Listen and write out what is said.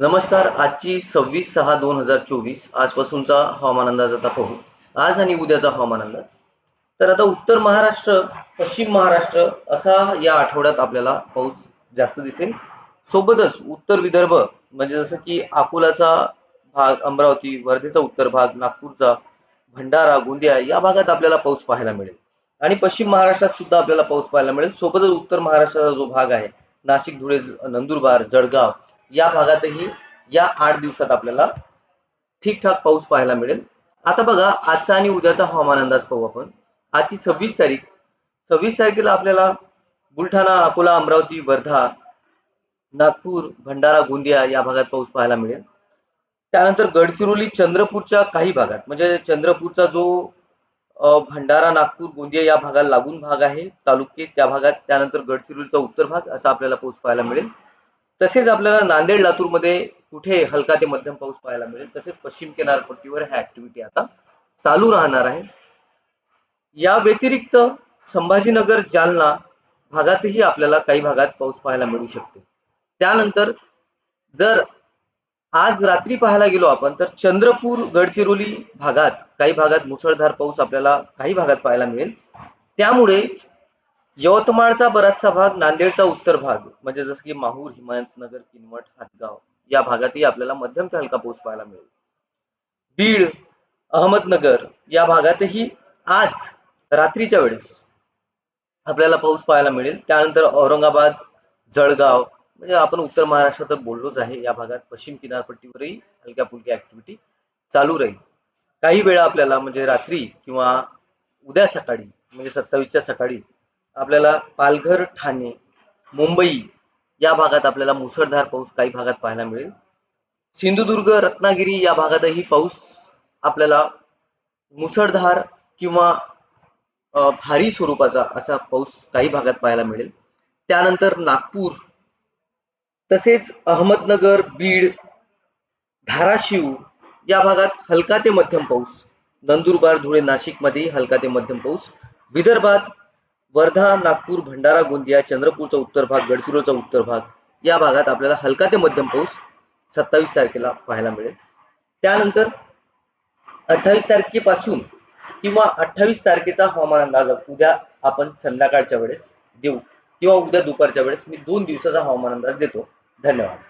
नमस्कार आजची सव्वीस सहा दोन हजार चोवीस आजपासूनचा हवामान अंदाज आता पाहू. आज आणि उद्याचा हवामान अंदाज. तर आता उत्तर महाराष्ट्र पश्चिम महाराष्ट्र असा या आठवड्यात आपल्याला पाऊस जास्त दिसेल. सोबतच उत्तर विदर्भ म्हणजे जसं की अकोलाचा भाग अमरावती वर्धेचा उत्तर भाग नागपूरचा भंडारा गोंदिया या भागात आपल्याला पाऊस पाहायला मिळेल. आणि पश्चिम महाराष्ट्रात सुद्धा आपल्याला पाऊस पाहायला मिळेल. सोबतच उत्तर महाराष्ट्राचा जो भाग आहे नाशिक धुळे नंदुरबार जळगाव या भागातही या आठ दिवसात आपल्याला ठीकठाक पाऊस पाहायला मिळेल. आता बघा आजचा आणि उद्याचा हवामान अंदाज पाहू आपण. आजची सव्वीस तारीख. सव्वीस तारखेला आपल्याला बुलढाणा अकोला अमरावती वर्धा नागपूर भंडारा गोंदिया या भागात पाऊस पाहायला मिळेल. त्यानंतर गडचिरोली चंद्रपूरच्या काही भागात म्हणजे चंद्रपूरचा जो भंडारा नागपूर गोंदिया या भागाला लागून भाग आहे तालुके त्या भागात त्यानंतर गडचिरोलीचा उत्तर भाग असा आपल्याला पाऊस पाहायला मिळेल. तसेच आपल्याला नांदेड लातूरमध्ये कुठे हलका ते मध्यम पाऊस पाहायला मिळेल तसेच पश्चिम किनारपट्टीवर ह्या ऍक्टिव्हिटी आता चालू राहणार आहे. या व्यतिरिक्त संभाजीनगर जालना भागातही आपल्याला काही भागात पाऊस पाहायला मिळू शकते. त्यानंतर जर आज रात्री पाहायला गेलो आपण तर चंद्रपूर गडचिरोली भागात काही भागात मुसळधार पाऊस आपल्याला काही भागात पाहायला मिळेल. त्यामुळे यवतमाळचा बराचसा भाग नांदेडचा उत्तर भाग म्हणजे जसं की माहूर हिमायतनगर किनवट हातगाव या भागातही आपल्याला मध्यम ते हलका पाऊस पाहायला मिळेल. बीड अहमदनगर या भागातही आज रात्रीच्या वेळेस आपल्याला पाऊस पाहायला मिळेल. त्यानंतर औरंगाबाद जळगाव म्हणजे आपण उत्तर महाराष्ट्रात तर बोललोच आहे या भागात पश्चिम किनारपट्टीवरही हलक्या फुलक्या ऍक्टिव्हिटी चालू राहील. काही वेळा आपल्याला म्हणजे रात्री किंवा उद्या सकाळी म्हणजे सत्तावीसच्या सकाळी आपल्याला पालघर ठाणे मुंबई या भागात आपल्याला मुसळधार पाऊस काही भागात पाहायला मिळेल. सिंधुदुर्ग रत्नागिरी या भागातही पाऊस आपल्याला मुसळधार किंवा भारी स्वरूपाचा असा पाऊस काही भागात पाहायला मिळेल. त्यानंतर नागपूर तसेच अहमदनगर बीड धाराशिव या भागात हलका ते मध्यम पाऊस नंदुरबार धुळे नाशिकमध्येही हलका ते मध्यम पाऊस विदर्भात वर्धा नागपूर भंडारा गोंदिया चंद्रपूरचा उत्तर भाग गडचिरोलीचा उत्तर भाग या भागात आपल्याला हलका ते मध्यम पाऊस सत्तावीस तारखेला पाहायला मिळेल. त्यानंतर अठ्ठावीस तारखेपासून किंवा अठ्ठावीस तारखेचा हवामान अंदाज उद्या आपण संध्याकाळच्या वेळेस देऊ किंवा उद्या दुपारच्या वेळेस मी दोन दिवसाचा हवामान अंदाज देतो. धन्यवाद.